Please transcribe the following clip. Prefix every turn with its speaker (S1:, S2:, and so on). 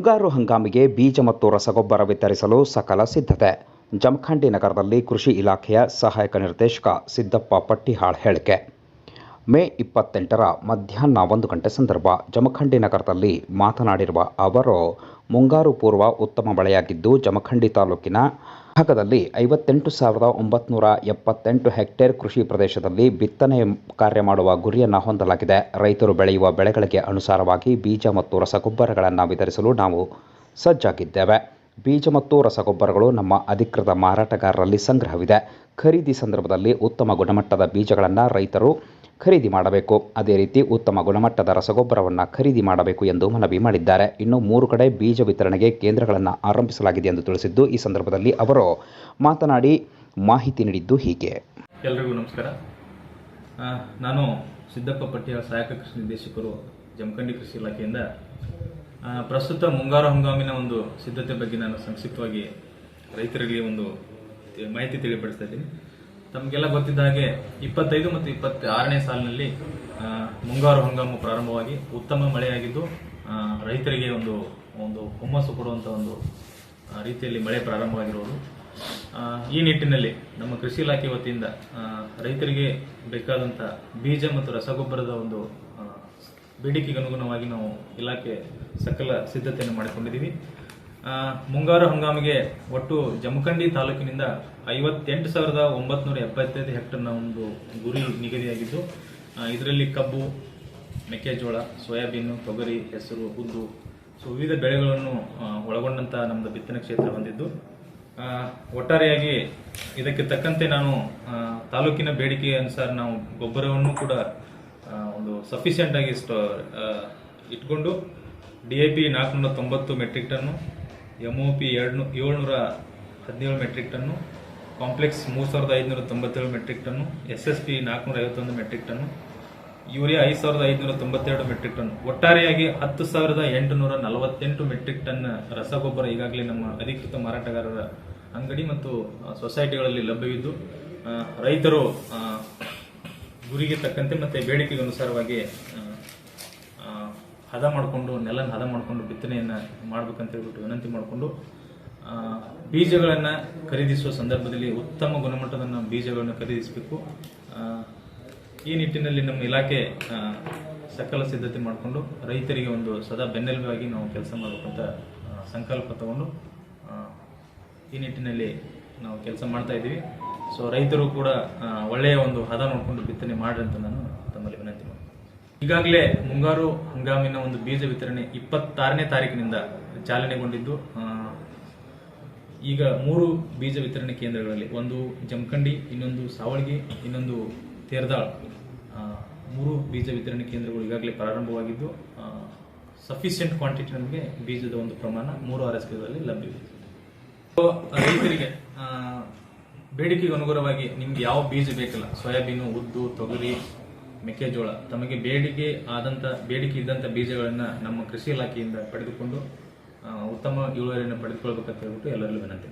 S1: ಮುಂಗಾರು ಹಂಗಾಮಿಗೆ ಬೀಜ ಮತ್ತು ರಸಗೊಬ್ಬರ ವಿತರಿಸಲು ಸಕಲ ಸಿದ್ಧತೆ. ಜಮಖಂಡಿ ನಗರದಲ್ಲಿ ಕೃಷಿ ಇಲಾಖೆಯ ಸಹಾಯಕ ನಿರ್ದೇಶಕ ಸಿದ್ದಪ್ಪ ಪಟ್ಟಿಹಾಳ್ ಹೇಳಿಕೆ. ಮೇ ಇಪ್ಪತ್ತೆಂಟರ ಮಧ್ಯಾಹ್ನ ಒಂದು ಗಂಟೆ ಸಂದರ್ಭ ಜಮಖಂಡಿ ನಗರದಲ್ಲಿ ಮಾತನಾಡಿರುವ ಅವರು, ಮುಂಗಾರು ಪೂರ್ವ ಉತ್ತಮ ಮಳೆಯಾಗಿದ್ದು, ಜಮಖಂಡಿ ತಾಲೂಕಿನ ಭಾಗದಲ್ಲಿ ಐವತ್ತೆಂಟು ಸಾವಿರದ ಒಂಬತ್ನೂರ ಎಪ್ಪತ್ತೆಂಟು ಹೆಕ್ಟೇರ್ ಕೃಷಿ ಪ್ರದೇಶದಲ್ಲಿ ಬಿತ್ತನೆ ಕಾರ್ಯ ಮಾಡುವ ಗುರಿಯನ್ನು ಹೊಂದಲಾಗಿದೆ. ರೈತರು ಬೆಳೆಯುವ ಬೆಳೆಗಳಿಗೆ ಅನುಸಾರವಾಗಿ ಬೀಜ ಮತ್ತು ರಸಗೊಬ್ಬರಗಳನ್ನು ವಿತರಿಸಲು ನಾವು ಸಜ್ಜಾಗಿದ್ದೇವೆ. ಬೀಜ ಮತ್ತು ರಸಗೊಬ್ಬರಗಳು ನಮ್ಮ ಅಧಿಕೃತ ಮಾರಾಟಗಾರರಲ್ಲಿ ಸಂಗ್ರಹವಿದೆ. ಖರೀದಿ ಸಂದರ್ಭದಲ್ಲಿ ಉತ್ತಮ ಗುಣಮಟ್ಟದ ಬೀಜಗಳನ್ನು ರೈತರು ಖರೀದಿ ಮಾಡಬೇಕು. ಅದೇ ರೀತಿ ಉತ್ತಮ ಗುಣಮಟ್ಟದ ರಸಗೊಬ್ಬರವನ್ನು ಖರೀದಿ ಮಾಡಬೇಕು ಎಂದು ಮನವಿ ಮಾಡಿದ್ದಾರೆ. ಇನ್ನು ಮೂರು ಕಡೆ ಬೀಜ ವಿತರಣೆಗೆ ಕೇಂದ್ರಗಳನ್ನು ಆರಂಭಿಸಲಾಗಿದೆ ಎಂದು ತಿಳಿಸಿದ್ದು ಈ ಸಂದರ್ಭದಲ್ಲಿ ಅವರು ಮಾತನಾಡಿ ಮಾಹಿತಿ ನೀಡಿದ್ದು ಹೀಗೆ.
S2: ಎಲ್ರಿಗೂ ನಮಸ್ಕಾರ. ನಾನು ಸಿದ್ದಪ್ಪ ಪಟ್ಟಿಯ ಸಹಾಯಕ ಕೃಷಿ ನಿರ್ದೇಶಕರು ಜಮಖಂಡಿ ಕೃಷಿ ಇಲಾಖೆಯಿಂದ. ಪ್ರಸ್ತುತ ಮುಂಗಾರು ಹಂಗಾಮಿನ ಒಂದು ಸಿದ್ಧತೆ ಬಗ್ಗೆ ನಾನು ಸಂಕ್ಷಿಪ್ತವಾಗಿ ರೈತರಿಗೆ ಒಂದು ಮಾಹಿತಿ ತಿಳಿಪಡಿಸ್ತಾ ಇದ್ದೀನಿ. ತಮಗೆಲ್ಲ ಗೊತ್ತಿದ್ದ ಹಾಗೆ ಇಪ್ಪತ್ತೈದು ಮತ್ತು ಇಪ್ಪತ್ತಾರನೇ ಸಾಲಿನಲ್ಲಿ ಆ, ಮುಂಗಾರು ಹಂಗಾಮು ಪ್ರಾರಂಭವಾಗಿ ಉತ್ತಮ ಮಳೆಯಾಗಿದ್ದು ರೈತರಿಗೆ ಒಂದು ಒಂದು ಹುಮ್ಮಸ್ಸು ಕೊಡುವಂಥ ಒಂದು ರೀತಿಯಲ್ಲಿ ಮಳೆ ಪ್ರಾರಂಭವಾಗಿರುವುದು ಈ ನಿಟ್ಟಿನಲ್ಲಿ ನಮ್ಮ ಕೃಷಿ ಇಲಾಖೆ ವತಿಯಿಂದ ರೈತರಿಗೆ ಬೇಕಾದಂಥ ಬೀಜ ಮತ್ತು ರಸಗೊಬ್ಬರದ ಒಂದು ಬೇಡಿಕೆಗೆ ಅನುಗುಣವಾಗಿ ನಾವು ಇಲಾಖೆ ಸಕಲ ಸಿದ್ಧತೆಯನ್ನು ಮಾಡಿಕೊಂಡಿದ್ದೀವಿ. ಮುಂಗಾರು ಹಂಗಾಮಿಗೆ ಒಟ್ಟು ಜಮಖಂಡಿ ತಾಲೂಕಿನಿಂದ ಐವತ್ತೆಂಟು ಸಾವಿರದ ಒಂಬತ್ನೂರ ಎಪ್ಪತ್ತೈದು ಹೆಕ್ಟರ್ನ ಒಂದು ಗುರಿ ನಿಗದಿಯಾಗಿದ್ದು ಇದರಲ್ಲಿ ಕಬ್ಬು, ಮೆಕ್ಕೆಜೋಳ, ಸೋಯಾಬೀನು, ತೊಗರಿ, ಹೆಸರು ಉದ್ದು ಸೊ ವಿವಿಧ ಬೆಳೆಗಳನ್ನು ಒಳಗೊಂಡಂಥ ನಮ್ಮದು ಬಿತ್ತನೆ ಕ್ಷೇತ್ರ ಹೊಂದಿದ್ದು ಒಟ್ಟಾರೆಯಾಗಿ ಇದಕ್ಕೆ ತಕ್ಕಂತೆ ನಾನು ತಾಲೂಕಿನ ಬೇಡಿಕೆ ಅನುಸಾರ ನಾವು ಗೊಬ್ಬರವನ್ನು ಕೂಡ ಒಂದು ಸಫಿಷಿಯೆಂಟ್ ಆಗಿ ಸ್ಟೋ ಇಟ್ಕೊಂಡು ಡಿ ಎ ಪಿ ನಾಲ್ಕುನೂರ ತೊಂಬತ್ತು metric ton M O P ಎರಡು ಏಳ್ನೂರ ಹದಿನೇಳು ಮೆಟ್ರಿಕ್ ಟನ್ನು ಕಾಂಪ್ಲೆಕ್ಸ್ ಮೂರು ಸಾವಿರದ ಐದುನೂರ ತೊಂಬತ್ತೇಳು metric ton S S P ನಾಲ್ಕುನೂರ ಐವತ್ತೊಂದು ಮೆಟ್ರಿಕ್ ಟನ್ನು ಯೂರಿಯಾ ಐದು ಸಾವಿರದ ಐದುನೂರ ತೊಂಬತ್ತೆರಡು ಮೆಟ್ರಿಕ್ ಟನ್ ಒಟ್ಟಾರೆಯಾಗಿ ಹತ್ತು ಸಾವಿರದ ಎಂಟುನೂರ ನಲವತ್ತೆಂಟು ಮೆಟ್ರಿಕ್ ಟನ್ ರಸಗೊಬ್ಬರ ಈಗಾಗಲೇ ನಮ್ಮ ಅಧಿಕೃತ ಮಾರಾಟಗಾರರ ಅಂಗಡಿ ಮತ್ತು ಸೊಸೈಟಿಗಳಲ್ಲಿ ಲಭ್ಯವಿದ್ದು ರೈತರು ಗುರಿಗೆ ತಕ್ಕಂತೆ ಮತ್ತು ಬೇಡಿಕೆಗೆ ಅನುಸಾರವಾಗಿ ಹದ ಮಾಡಿಕೊಂಡು, ನೆಲನ ಹದ ಮಾಡಿಕೊಂಡು, ಬಿತ್ತನೆಯನ್ನು ಮಾಡ್ಬೇಕಂತ ಹೇಳ್ಬಿಟ್ಟು ವಿನಂತಿ ಮಾಡಿಕೊಂಡು ಬೀಜಗಳನ್ನು ಖರೀದಿಸುವ ಸಂದರ್ಭದಲ್ಲಿ ಉತ್ತಮ ಗುಣಮಟ್ಟದ ನಾವು ಬೀಜಗಳನ್ನು ಖರೀದಿಸಬೇಕು. ಈ ನಿಟ್ಟಿನಲ್ಲಿ ನಮ್ಮ ಇಲಾಖೆ ಸಕಲ ಸಿದ್ಧತೆ ಮಾಡಿಕೊಂಡು ರೈತರಿಗೆ ಒಂದು ಸದಾ ಬೆನ್ನೆಲುಬಾಗಿ ನಾವು ಕೆಲಸ ಮಾಡಬೇಕಂತ ಸಂಕಲ್ಪ ತಗೊಂಡು ಈ ನಿಟ್ಟಿನಲ್ಲಿ ನಾವು ಕೆಲಸ ಮಾಡ್ತಾ ಇದ್ದೀವಿ. ಸೊ ರೈತರು ಕೂಡ ಒಳ್ಳೆಯ ಒಂದು ಹದ ನೋಡಿಕೊಂಡು ಬಿತ್ತನೆ ಮಾಡ್ರಿ ಅಂತ ನಾನು ತಮ್ಮಲ್ಲಿ ವಿನಂತಿ ಮಾಡ್ತೀನಿ. ಈಗಾಗಲೇ ಮುಂಗಾರು ಹಂಗಾಮಿನ ಒಂದು ಬೀಜ ವಿತರಣೆ ಇಪ್ಪತ್ತಾರನೇ ತಾರೀಕಿನಿಂದ ಚಾಲನೆಗೊಂಡಿದ್ದು ಈಗ ಮೂರು ಬೀಜ ವಿತರಣೆ ಕೇಂದ್ರಗಳಲ್ಲಿ ಒಂದು ಜಮಖಂಡಿ, ಇನ್ನೊಂದು ಸಾವಳಗಿ, ಇನ್ನೊಂದು ತೇರ್ದಾಳ್. ಮೂರು ಬೀಜ ವಿತರಣೆ ಕೇಂದ್ರಗಳು ಈಗಾಗಲೇ ಪ್ರಾರಂಭವಾಗಿದ್ದು ಸಫಿಷಿಯೆಂಟ್ ಕ್ವಾಂಟಿಟಿ ನಮಗೆ ಬೀಜದ ಒಂದು ಪ್ರಮಾಣ ಮೂರು ಆರ್ ಎಸ್ ಕೆಗಳಲ್ಲಿ ಲಭ್ಯವಿದೆ ರೈತರಿಗೆ ಬೇಡಿಕೆಗೆ ಅನುಗುಣವಾಗಿ ನಿಮ್ಗೆ ಯಾವ ಬೀಜ ಬೇಕಲ್ಲ? ಸೋಯಾಬೀನು, ಉದ್ದು, ತೊಗರಿ ಮೆಕ್ಕೆಜೋಳ ತಮಗೆ ಬೇಡಿಕೆ ಆದಂತ, ಬೇಡಿಕೆ ಇದ್ದಂತ ಬೀಜಗಳನ್ನ ನಮ್ಮ ಕೃಷಿ ಇಲಾಖೆಯಿಂದ ಪಡೆದುಕೊಂಡು ಉತ್ತಮ ಇಳುವರಿಯನ್ನು ಪಡೆದುಕೊಳ್ಬೇಕಂತ ಹೇಳ್ಬಿಟ್ಟು ಎಲ್ಲರಲ್ಲೂ ವಿನಂತಿ